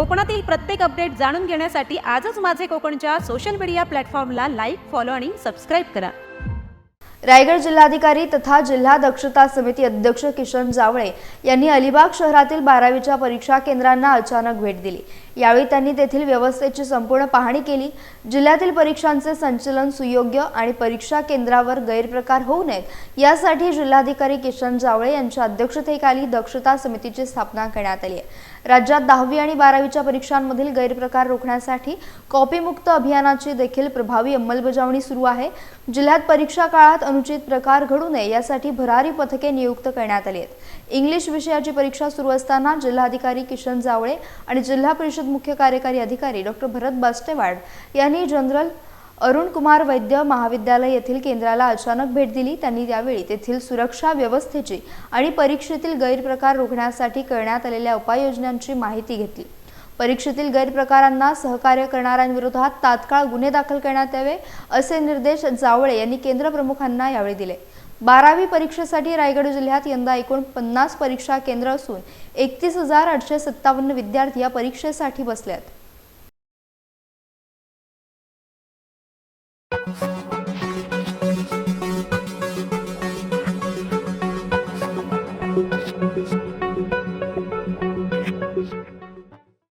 कोकणातील प्रत्येक अपडेट जाणून घेण्यासाठी आजच माझे कोकणच्या सोशल मीडिया प्लॅटफॉर्मला लाईक फॉलो आणि सबस्क्राईब करा. रायगड जिल्हाधिकारी तथा जिल्हा दक्षता समिती अध्यक्ष किशन जावळे यांनी अलिबाग शहरातील बारावीच्या परीक्षा केंद्रांना अचानक भेट दिली. यावेळी त्यांनी तेथील व्यवस्थेची संपूर्ण पाहणी केली. जिल्ह्यातील परीक्षांचे संचलन सुयोग्य आणि परीक्षा केंद्रावर गैरप्रकार होऊ नयेत यासाठी जिल्हाधिकारी किशन जावळे यांच्या अध्यक्षतेखाली दक्षता समितीची स्थापना करण्यात आली आहे. राज्यात दहावी आणि बारावीच्या परीक्षांमधील गैरप्रकार रोखण्यासाठी कॉपीमुक्त अभियानाची देखील प्रभावी अंमलबजावणी सुरू आहे. जिल्ह्यात परीक्षा काळात अनुचित प्रकार घडू नये यासाठी भरारी पथके नियुक्त करण्यात आली आहेत. इंग्लिश विषयाची परीक्षा सुरू असताना जिल्हाधिकारी किशन जावळे आणि जिल्हा परिषद मुख्य कार्यकारी अधिकारी डॉक्टर भरत बास्टेवाड यांनी जनरल अरुण कुमार वैद्य महाविद्यालय येथील केंद्राला अचानक भेट दिली. त्यांनी त्यावेळी तेथील सुरक्षा व्यवस्थेची आणि परीक्षेतील गैरप्रकार रोखण्यासाठी करण्यात आलेल्या उपाययोजनांची माहिती घेतली. परीक्षेतील गैरप्रकारांना सहकार्य करणाऱ्यांविरोधात तात्काळ गुन्हे दाखल करण्यात यावे असे निर्देश जावळे यांनी केंद्र प्रमुखांना यावेळी दिले. बारावी परीक्षेसाठी रायगड जिल्ह्यात यंदा एकूण पन्नास परीक्षा केंद्र असून एकतीस हजार आठशे सत्तावन्न विद्यार्थी या परीक्षेसाठी बसल्यात